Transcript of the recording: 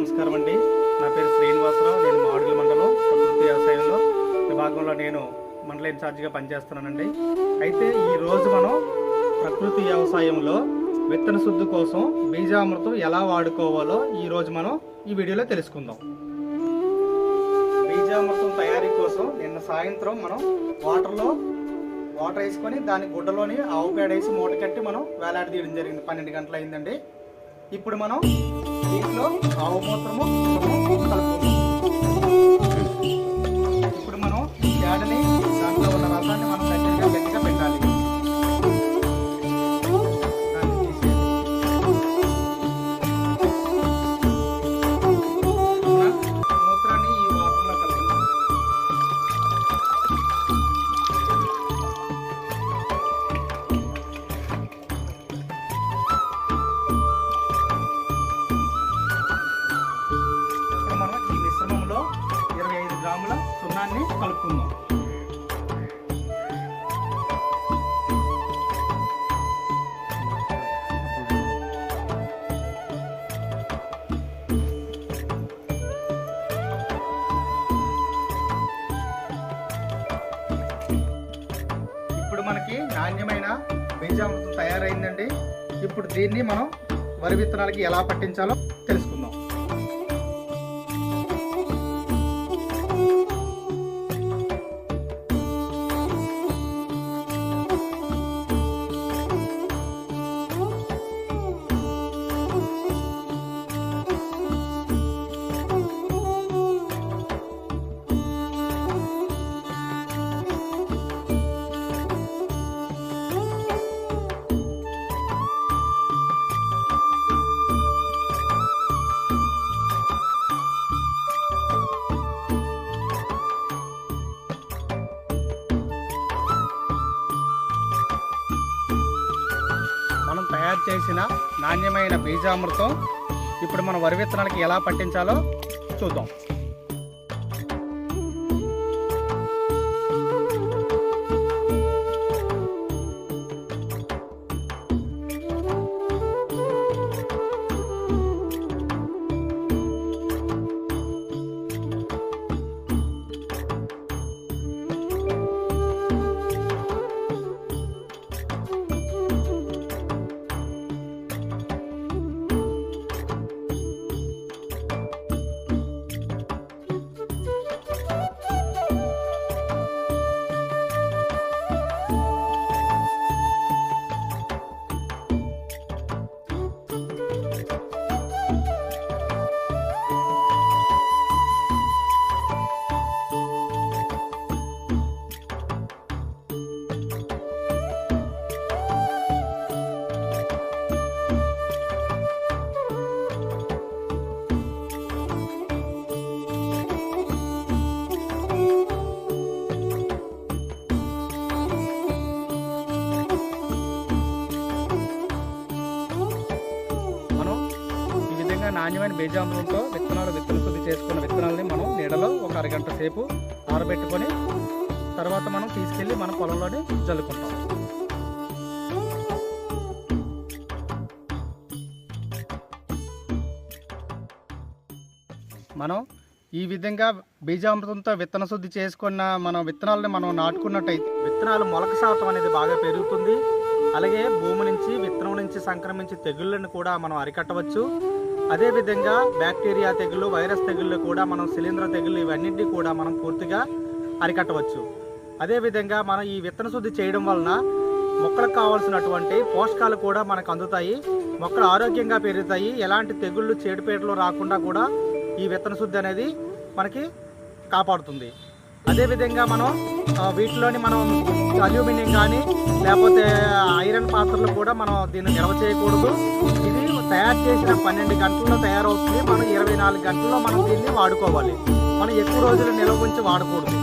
నమస్కారం అండి. నా పేరు శ్రీనివాసరావు. నేను మాడుగుల మండలం ప్రకృతి వ్యవసాయంలో విభాగంలో నేను మండల ఇన్ఛార్జిగా పనిచేస్తున్నానండి. అయితే ఈరోజు మనం ప్రకృతి వ్యవసాయంలో విత్తన శుద్ధి కోసం బీజామృతం ఎలా వాడుకోవాలో ఈరోజు మనం ఈ వీడియోలో తెలుసుకుందాం. బీజామృతం తయారీ కోసం నిన్న సాయంత్రం మనం వాటర్లో వాటర్ వేసుకొని దాని గుడ్డలోని ఆవు పేడ వేసి మూట కట్టి మనం వేలాడదీయడం జరిగింది. పన్నెండు గంటలు అయిందండి ఇప్పుడు మనం దీంట్లో ఆవు మూత్రము ఇప్పుడు మనం ఈ పేడని దాంట్లో ఉన్న రసాన్ని మనం కలుపుకుందాం ఇప్పుడు మనకి నాణ్యమైన బీజామృతం తయారైందండి. ఇప్పుడు దీన్ని మనం వరి విత్తనాలకి ఎలా పట్టించాలో తెలుసుకుందాం. తయారు చేసిన నాణ్యమైన బీజామృతం ఇప్పుడు మన వరి విత్తనాలకి ఎలా పట్టించాలో చూద్దాం. నాణ్యమైన బీజామృతంతో విత్తనాలు విత్తన శుద్ధి చేసుకున్న విత్తనాలని మనం నీడలో ఒక అరగంట సేపు ఆరబెట్టుకొని తర్వాత మనం తీసుకెళ్ళి మన పొలంలోనే జల్లుకుంటాం. మనం ఈ విధంగా బీజామృతంతో విత్తన శుద్ధి చేసుకున్న మన విత్తనాలని మనం నాటుకున్నట్టయితే విత్తనాలు మొలక శాతం అనేది బాగా పెరుగుతుంది. అలాగే భూమి నుంచి విత్తనం నుంచి సంక్రమించి తెగుళ్ళను కూడా మనం అరికట్టవచ్చు. అదేవిధంగా బ్యాక్టీరియా తెగుళ్ళు వైరస్ తెగుళ్ళు కూడా మనం శిలీంద్ర తెగుళ్ళు ఇవన్నింటినీ కూడా మనం పూర్తిగా అరికట్టవచ్చు. అదేవిధంగా మనం ఈ విత్తన శుద్ధి చేయడం వలన మొక్కలకు కావాల్సినటువంటి పోషకాలు కూడా మనకు అందుతాయి. మొక్కలు ఆరోగ్యంగా పెరుగుతాయి. ఎలాంటి తెగుళ్ళు చేడుపేటలు రాకుండా కూడా ఈ విత్తన శుద్ధి అనేది మనకి కాపాడుతుంది. అదేవిధంగా మనం వీటిలోని మనం అల్యూమినియం కానీ లేకపోతే ఐరన్ పాత్రలు కూడా మనం దీన్ని నిల్వ చేయకూడదు. ఇది తయారు చేసిన పన్నెండు గంటల్లో తయారవుతుంది. మనం ఇరవై నాలుగు గంటల్లో మనం దీన్ని వాడుకోవాలి. మనం ఎక్కువ రోజులు నిల్వ ఉంచి వాడకూడదు.